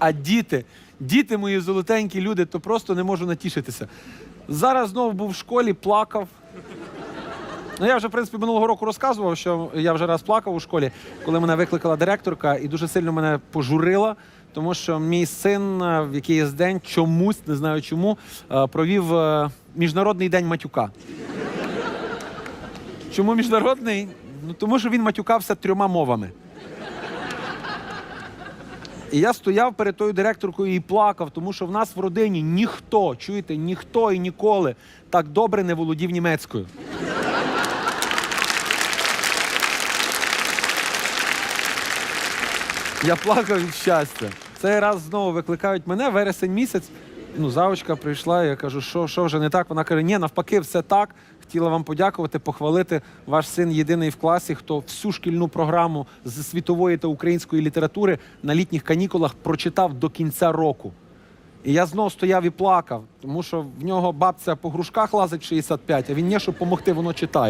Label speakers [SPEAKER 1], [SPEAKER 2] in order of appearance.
[SPEAKER 1] А діти, діти мої золотенькі люди, то просто не можу натішитися. Зараз знову був в школі, плакав. Ну, я вже, в принципі, минулого року розказував, що я вже раз плакав у школі, коли мене викликала директорка і дуже сильно мене пожурила, тому що мій син е, в якийсь день чомусь, не знаю чому, е, провів е, Міжнародний день матюка. Чому міжнародний? Ну, тому що він матюкався трьома мовами. І я стояв перед тою директоркою і плакав, тому що в нас в родині ніхто, чуєте, ніхто і ніколи так добре не володів німецькою. Я плакав від щастя. Цей раз знову викликають мене, вересень місяць. Ну, завочка прийшла, я кажу, що, що вже не так? Вона каже, ні, навпаки, все так. Хотіла вам подякувати, похвалити. Ваш син єдиний в класі, хто всю шкільну програму з світової та української літератури на літніх канікулах прочитав до кінця року. І я знов стояв і плакав, тому що в нього бабця по грушках лазить 65, а він ні, щоб допомогти, воно читає.